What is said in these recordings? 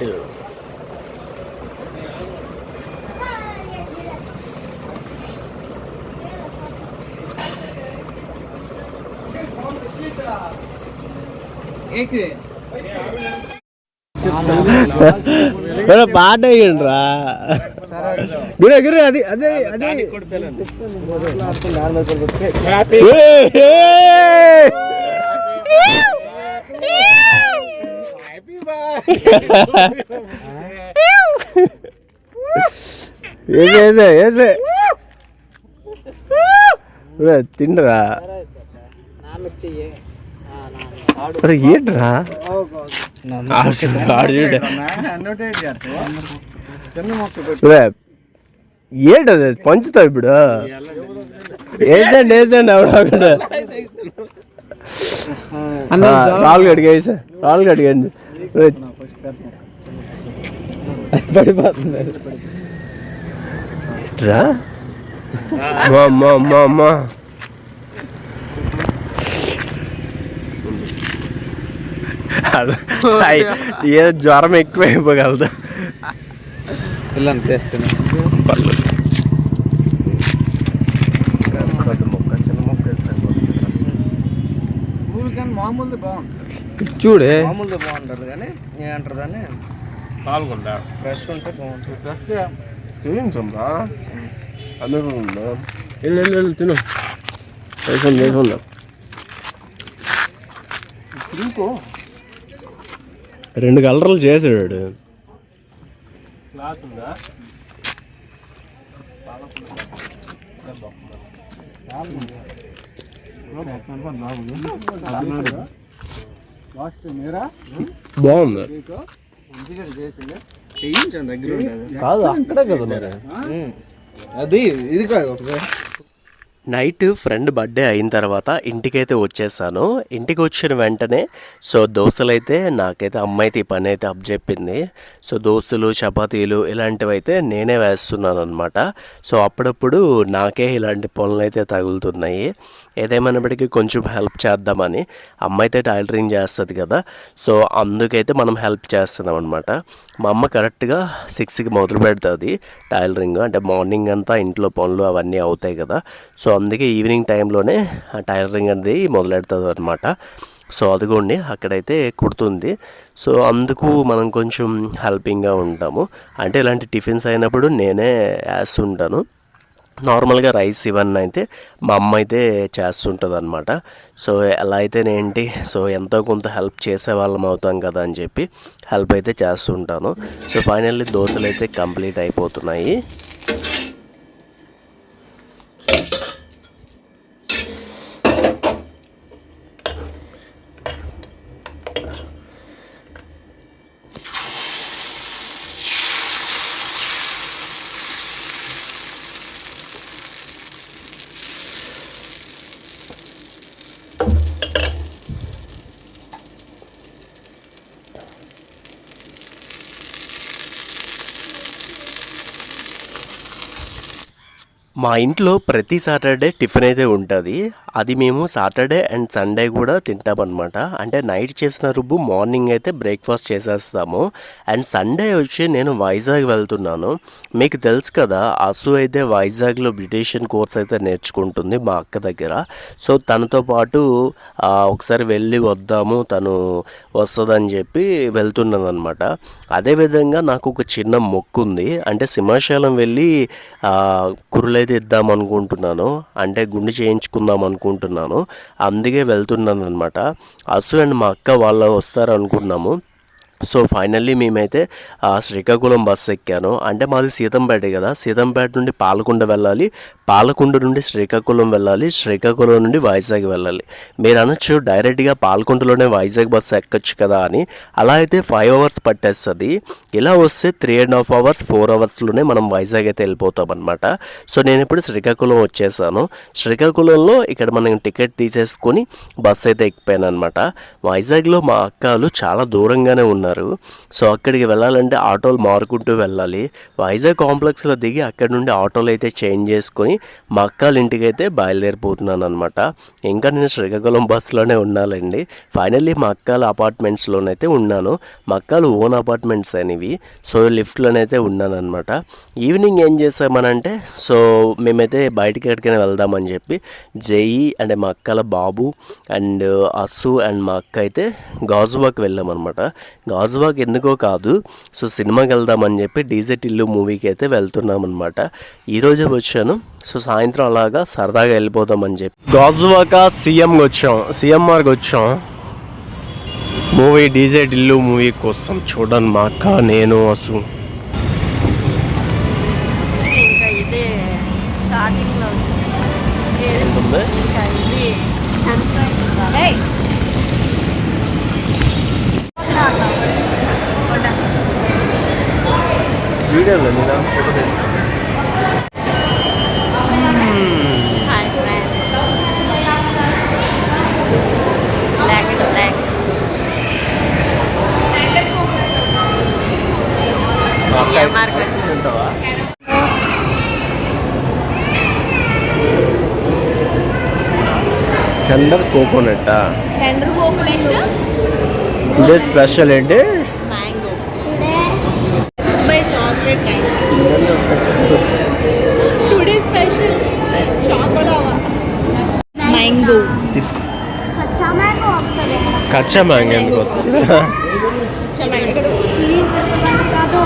అయిపోద్దంట పాట అయ్యండ్రా గురే గురే అది అదే అదే ఏసే ఏసే గురే, తిండ్రా. ఏంట్రా ఏంటది పంచుతావు ఇప్పుడు. వేసండి వేసండి ఎవడ రాళ్ళు కడిగి వేసా రాళ్ళు కడిగండి పడిపోతుంది రా ఏ జ్వరం ఎక్కువైపోగలదు? పిల్లలు తెస్తున్నా మామూలు బాగుంటుంది. చూడే. మామూలు బాగుంటుంది కానీ ఏమంటారు దాన్ని? పాల్గొంటా ఫ్రెష్ ఉంటే బాగుంటుంది. ఫ్రెష్ అందరూ ఉందా? వెళ్ళు వెళ్ళు వెళ్ళు తిను. చేసుకుందా ఇంకో రెండు కలర్లు చేసాడు. బాగుంది చేయించండి దగ్గర ఉండదు కాదు అక్కడే కదా మరి. అది ఇది కాదు నైట్ ఫ్రెండ్ బర్త్డే అయిన తర్వాత ఇంటికైతే వచ్చేసాను. ఇంటికి వచ్చిన వెంటనే సో దోశలు అయితే నాకైతే అమ్మ అయితే ఈ పని అయితే అప్పచెప్పింది. సో దోశలు చపాతీలు ఇలాంటివి అయితే నేనే వేస్తున్నాను అనమాట సో అప్పుడప్పుడు నాకే ఇలాంటి పనులు అయితే తగులుతున్నాయి. ఏదేమైనప్పటికీ కొంచెం హెల్ప్ చేద్దామని అమ్మ అయితే టైలరింగ్ చేస్తుంది కదా. సో అందుకైతే మనం హెల్ప్ చేస్తున్నాం అనమాట మా అమ్మ కరెక్ట్గా సిక్స్కి మొదలు పెడుతుంది టైలరింగ్ అంటే మార్నింగ్ అంతా ఇంట్లో పనులు అవన్నీ అవుతాయి కదా. సో అందుకే ఈవినింగ్ టైంలోనే ఆ టైలరింగ్ అనేది మొదలెడుతుంది అనమాట సో అదిగోండి అక్కడైతే కుడుతుంది. సో అందుకు మనం కొంచెం హెల్పింగ్గా ఉంటాము. అంటే ఇలాంటి టిఫిన్స్ అయినప్పుడు నేనే వేస్తుంటాను. నార్మల్గా రైస్ ఇవన్నీ అయితే మా అమ్మ అయితే చేస్తుంటుంది అనమాట సో ఎలా అయితేనేంటి సో ఎంతో కొంత హెల్ప్ చేసే వాళ్ళం అవుతాం కదా అని చెప్పి హెల్ప్ అయితే చేస్తుంటాను. సో ఫైనల్లీ దోశలు అయితే కంప్లీట్ అయిపోతున్నాయి. మా ఇంట్లో ప్రతి సాటర్డే టిఫిన్ అయితే ఉంటుంది. అది మేము సాటర్డే అండ్ సండే కూడా తింటామన్నమాట. అంటే నైట్ చేసిన రుబ్బు మార్నింగ్ అయితే బ్రేక్ఫాస్ట్ చేసేస్తాము. అండ్ సండే వచ్చి నేను వైజాగ్ వెళ్తున్నాను. మీకు తెలుసు కదా అసు అయితే వైజాగ్లో బ్యూటిషియన్ కోర్స్ అయితే నేర్చుకుంటుంది మా అక్క దగ్గర. సో తనతో పాటు ఒకసారి వెళ్ళి వద్దాము తను వస్తుందని చెప్పి వెళ్తున్నాను అనమాట అదేవిధంగా నాకు ఒక చిన్న మొక్కు ఉంది అంటే సింహాచలం వెళ్ళి కురులైతే ఇద్దాం అనుకుంటున్నాను అంటే గుండు చేయించుకుందాం అనుకుంటున్నాను అందుకే వెళ్తున్నాను అనమాట అసు అండ్ మా అక్క వాళ్ళు వస్తారు అనుకున్నాము సో ఫైనల్లీ మేమైతే శ్రీకాకుళం బస్సు ఎక్కాను. అంటే మాది సీతంపేట కదా. సీతంపేట నుండి పాలకొండ వెళ్ళాలి. పాలకొండ నుండి శ్రీకాకుళం వెళ్ళాలి. శ్రీకాకుళం నుండి వైజాగ్ వెళ్ళాలి. మీరు అనొచ్చు డైరెక్ట్గా పాలకొండలోనే వైజాగ్ బస్సు ఎక్కొచ్చు కదా అని. అలా అయితే ఫైవ్ అవర్స్ పట్టేస్తుంది. ఇలా వస్తే three and half hours four అవర్స్లోనే మనం వైజాగ్ అయితే వెళ్ళిపోతాం అనమాట సో నేను ఇప్పుడు శ్రీకాకుళం వచ్చేసాను. శ్రీకాకుళంలో ఇక్కడ మనం టికెట్ తీసేసుకొని బస్సు అయితే ఎక్కిపోయాను అనమాట వైజాగ్లో మా అక్కలు చాలా దూరంగానే ఉన్నారు. సో అక్కడికి వెళ్ళాలంటే ఆటోలు మారుకుంటూ వెళ్ళాలి. వైజాగ్ కాంప్లెక్స్లో దిగి అక్కడి నుండి ఆటోలు అయితే చేంజ్ చేసుకొని మా అక్కల ఇంటికి అయితే బయలుదేరిపోతున్నాను అనమాట ఇంకా నేను శ్రీకాకుళం బస్సులోనే ఉండాలండి. ఫైనల్లీ మా అక్కల అపార్ట్మెంట్స్లోనైతే ఉన్నాను. మా అక్కలు ఓన్ అపార్ట్మెంట్స్ అనేవి. సో లిఫ్ట్లోనైతే ఉన్నాను అనమాట ఈవినింగ్ ఏం చేసామనంటే సో మేమైతే బయటికి ఎక్కడికైనా వెళ్దామని చెప్పి జేఈ అంటే మా అక్కల బాబు అండ్ అస్సు అండ్ మా అక్క అయితే గాజువాక్ వెళ్ళామన్నమాట. గాజువాక్ ఎందుకో కాదు. సో సినిమాకి వెళ్దామని చెప్పి డీజెట్ ఇల్లు మూవీకి అయితే వెళ్తున్నాం అనమాట ఈరోజే వచ్చాను. సో సాయంత్రం అలాగా సరదాగా వెళ్ళిపోదామని చెప్పి. గాజువాక సీఎంకి వచ్చాం. సీఎంఆర్కి వచ్చాం. మూవీ డీజెట్ ఇల్లు మూవీ కోసం చూడండి మా అక్క నేను అసలు ఇంకా ఇదే స్టార్టింగ్లో ఏది ఉంటుంది ఇంకా ఇది ఏయ్! వడ్డా. వీడియోలో నేను ఫోటో తీస్తాను వచ్చాం. టెండర్ కోకోనట్ టెండర్ కోకోనట్ ఇదే స్పెషల్ ఏంటి mango by chocolate today special choco lava mango kachcha mango కచ్చా మ్యాంగో ఎందుకు వస్తుంది ప్లీజ్ కచ్చా మ్యాంగో కాదు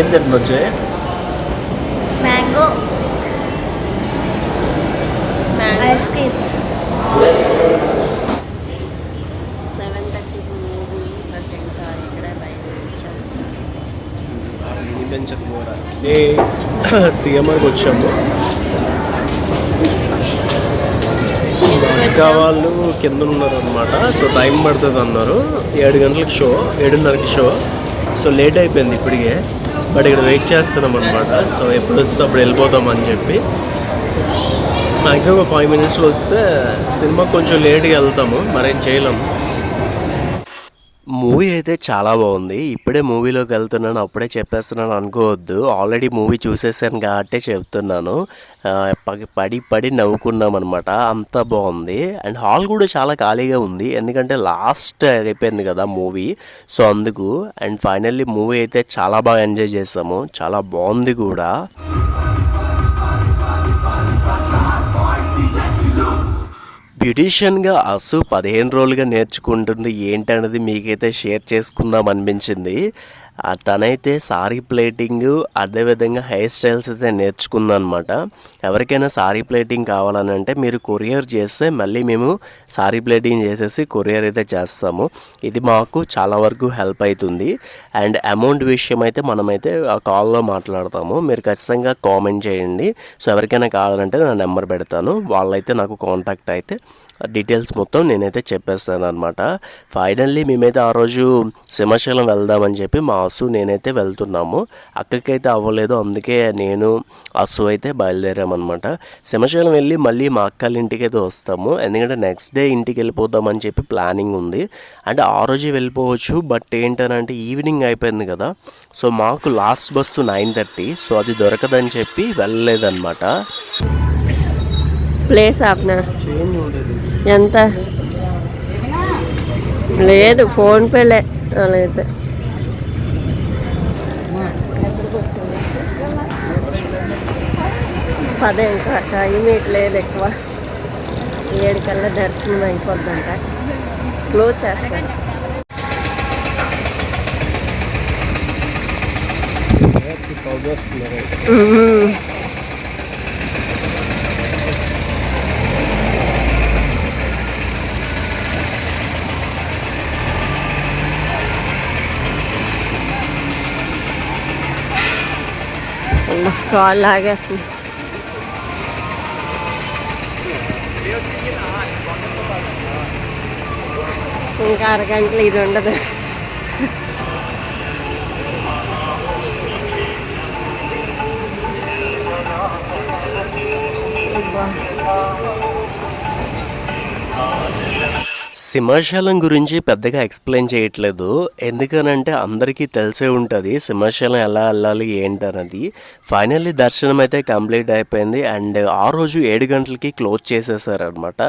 ఏం తింటున్నా వచ్చే? Mango. Ice cream. Seven thirty movie but ఇంకా ఇక్కడే బయట వచ్చేస్తాం. ఏ సీఎంఆర్కి వచ్చాము. ఇంకా వాళ్ళు కింద ఉన్నారు అనమాట సో టైం పడుతుంది అన్నారు. ఏడు గంటలకు షో ఏడున్నరకి షో. సో లేట్ అయిపోయింది ఇప్పటికే. బట్ ఇక్కడ వెయిట్ చేస్తున్నాం అనమాట సో ఎప్పుడు వస్తే అప్పుడు వెళ్ళిపోతాం అని చెప్పి. మ్యాక్సిమం ఒక ఫైవ్ మినిట్స్లో వస్తే సినిమా కొంచెం లేట్గా వెళ్తాము మరేం చేయలేము. మూవీ అయితే చాలా బాగుంది. ఇప్పుడే మూవీలోకి వెళ్తున్నాను అప్పుడే చెప్పేస్తున్నాను అనుకోవద్దు. ఆల్రెడీ మూవీ చూసేసాను కాబట్టి చెప్తున్నాను. పగి- పడి పడి నవ్వుకున్నాం అనమాట అంత బాగుంది. అండ్ హాల్ కూడా చాలా ఖాళీగా ఉంది. ఎందుకంటే లాస్ట్ అయిపోయింది కదా మూవీ. సో అందుకు అండ్ ఫైనల్లీ మూవీ అయితే చాలా బాగా ఎంజాయ్ చేసాము. చాలా బాగుంది కూడా. బ్యూటీషియన్గా అసు పదిహేను రోజులుగా నేర్చుకుంటుంది ఏంటన్నది మీకైతే షేర్ చేసుకుందాం అనిపించింది. తనైతే సారీ ప్లేటింగ్ అదేవిధంగా హెయిర్ స్టైల్స్ అయితే నేర్చుకుందనమాట. అనమాట ఎవరికైనా సారీ ప్లేటింగ్ కావాలని అంటే మీరు కొరియర్ చేస్తే మళ్ళీ మేము సారీ ప్లేటింగ్ చేసేసి కొరియర్ అయితే చేస్తాము. ఇది మాకు చాలా వరకు హెల్ప్ అవుతుంది అండ్ అమౌంట్ విషయం అయితే మనమైతే ఆ కాల్లో మాట్లాడతాము. మీరు ఖచ్చితంగా కామెంట్ చేయండి. సో ఎవరికైనా కావాలంటే నా నెంబర్ పెడతాను. వాళ్ళైతే నాకు కాంటాక్ట్ అయితే డీటెయిల్స్ మొత్తం నేనైతే చెప్పేస్తాను అనమాట ఫైనల్లీ మేమైతే ఆ రోజు సింహాచలం వెళ్దామని చెప్పి మా అసు నేనైతే వెళ్తున్నాము. అక్కకైతే అవ్వలేదు అందుకే నేను అసు అయితే బయలుదేరామన్నమాట. సింహాచలం వెళ్ళి మళ్ళీ మా అక్కల ఇంటికి అయితే వస్తాము. ఎందుకంటే నెక్స్ట్ డే ఇంటికి వెళ్ళిపోదామని చెప్పి ప్లానింగ్ ఉంది. అంటే ఆ రోజే వెళ్ళిపోవచ్చు బట్ ఏంటనంటే ఈవినింగ్ అయిపోయింది కదా. సో మాకు last bus nine thirty so అది దొరకదని చెప్పి వెళ్ళలేదన్నమాట. ప్లేస్ ఆప్నా? చేంజ్ ఉండేది. ఎంత? లేదు ఫోన్పేలే అలా అయితే పదే ఇంకా టైం ఇట్లేదు ఎక్కువ. ఏడు కల్లా దర్శనం అయిపోద్దంట. క్లోజ్ చేస్తారు అమ్మా, కాళ్ళు లాగేస్తుంది. ఇంకా అరగంటలు ఇది ఉండదు. సింహాచలం గురించి పెద్దగా ఎక్స్ప్లెయిన్ చేయట్లేదు. ఎందుకనంటే అందరికీ తెలిసే ఉంటుంది సింహాచలం ఎలా వెళ్ళాలి ఏంటన్నది. ఫైనల్లీ దర్శనం అయితే కంప్లీట్ అయిపోయింది. అండ్ ఆ రోజు ఏడు గంటలకి క్లోజ్ చేసేసారనమాట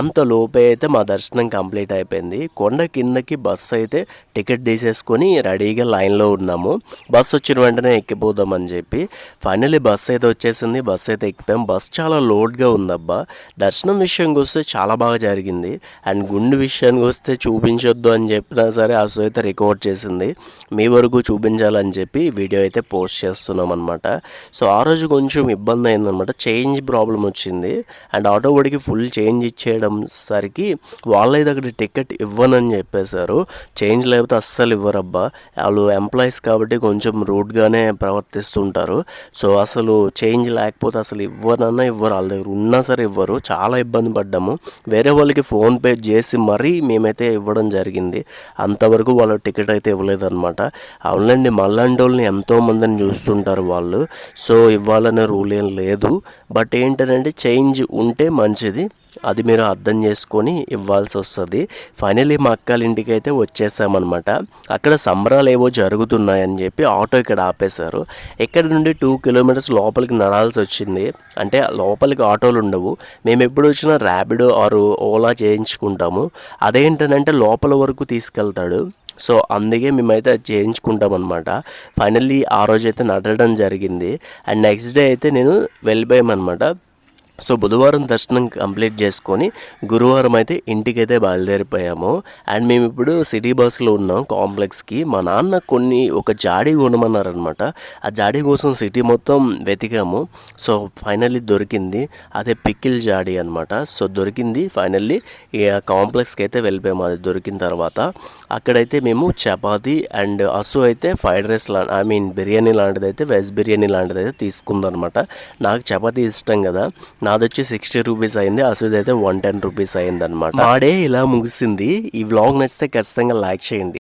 అంత లోపే అయితే మా దర్శనం కంప్లీట్ అయిపోయింది. కొండ కిందకి బస్సు అయితే టికెట్ తీసేసుకొని రెడీగా లైన్లో ఉన్నాము. బస్సు వచ్చిన వెంటనే ఎక్కిపోదామని చెప్పి. ఫైనల్లీ బస్సు అయితే వచ్చేసింది. బస్సు అయితే ఎక్కిపోయాం. బస్ చాలా లోడ్గా ఉందబ్బా. దర్శనం విషయంకి వస్తే చాలా బాగా జరిగింది. అండ్ గుండు విషయానికి వస్తే చూపించొద్దు అని చెప్పినా సరే అసలు అయితే రికార్డ్ చేసింది. మీ వరకు చూపించాలని చెప్పి వీడియో అయితే పోస్ట్ చేస్తున్నాం అనమాట సో ఆ రోజు కొంచెం ఇబ్బంది అయిందనమాట చేంజ్ ప్రాబ్లం వచ్చింది. అండ్ ఆటో వాడికి ఫుల్ చేంజ్ ఇచ్చేయడం సరికి వాళ్ళైతే అక్కడ టికెట్ ఇవ్వనని చెప్పేశారు. చేంజ్ లేకపోతే అస్సలు ఇవ్వరబ్బా. వాళ్ళు ఎంప్లాయీస్ కాబట్టి కొంచెం రూడ్గానే ప్రవర్తిస్తుంటారు. సో అసలు చేంజ్ లేకపోతే అసలు ఇవ్వనన్నా ఇవ్వరు. వాళ్ళ దగ్గర ఉన్నా సరే ఇవ్వరు. చాలా ఇబ్బంది పడ్డాము. వేరే వాళ్ళకి ఫోన్పే చేసి మరీ మేమైతే ఇవ్వడం జరిగింది. అంతవరకు వాళ్ళు టికెట్ అయితే ఇవ్వలేదన్నమాట. అవునండి మల్లండోళ్ళని ఎంతోమందిని ఎంతో చూస్తుంటారు వాళ్ళు. సో ఇవ్వాలనే రూల్ ఏం లేదు. బట్ ఏంటంటే చేంజ్ ఉంటే మంచిది. అది మీరు అర్థం చేసుకొని ఇవ్వాల్సి వస్తుంది. ఫైనలీ మా అక్కల ఇంటికి అయితే వచ్చేసామన్నమాట. అక్కడ సంబరాలు ఏవో జరుగుతున్నాయని చెప్పి ఆటో ఇక్కడ ఆపేశారు. ఇక్కడ నుండి టూ కిలోమీటర్స్ లోపలికి నడాల్సి వచ్చింది. అంటే లోపలికి ఆటోలు ఉండవు. మేము ఎప్పుడు వచ్చినా ర్యాపిడో ఆరు ఓలా చేయించుకుంటాము. అదేంటనంటే లోపల వరకు తీసుకెళ్తాడు. సో అందుకే మేమైతే అది చేయించుకుంటాం అనమాట ఫైనల్లీ ఆ రోజు అయితే నడడం జరిగింది. అండ్ నెక్స్ట్ డే అయితే నేను వెళ్ళిపోయామన్నమాట. సో బుధవారం దర్శనం కంప్లీట్ చేసుకొని గురువారం అయితే ఇంటికైతే బయలుదేరిపోయాము. అండ్ మేము ఇప్పుడు సిటీ బస్సులో ఉన్నాం కాంప్లెక్స్కి. మా నాన్న కొన్ని ఒక జాడీ కొనమన్నారనమాట ఆ జాడీ కోసం సిటీ మొత్తం వెతికాము. సో ఫైనల్లీ దొరికింది. అదే పికిల్ జాడీ అనమాట సో దొరికింది ఫైనల్లీ. కాంప్లెక్స్కి అయితే వెళ్ళిపోయాము. అది దొరికిన తర్వాత అక్కడైతే మేము చపాతి అండ్ అసు అయితే ఫ్రైడ్ రైస్ లా ఐ మీన్ బిర్యానీ లాంటిది అయితే వెజ్ బిర్యానీ లాంటిది అయితే తీసుకుందనమాట నాకు చపాతీ ఇష్టం కదా. నాదొచ్చి వచ్చి సిక్స్టీ రూపీస్ అయింది అసుది అయితే వన్ టెన్ రూపీస్ అయింది అనమాట ఆడే ఇలా ముగిసింది. ఈ వ్లాగ్ నచ్చితే ఖచ్చితంగా లైక్ చేయండి.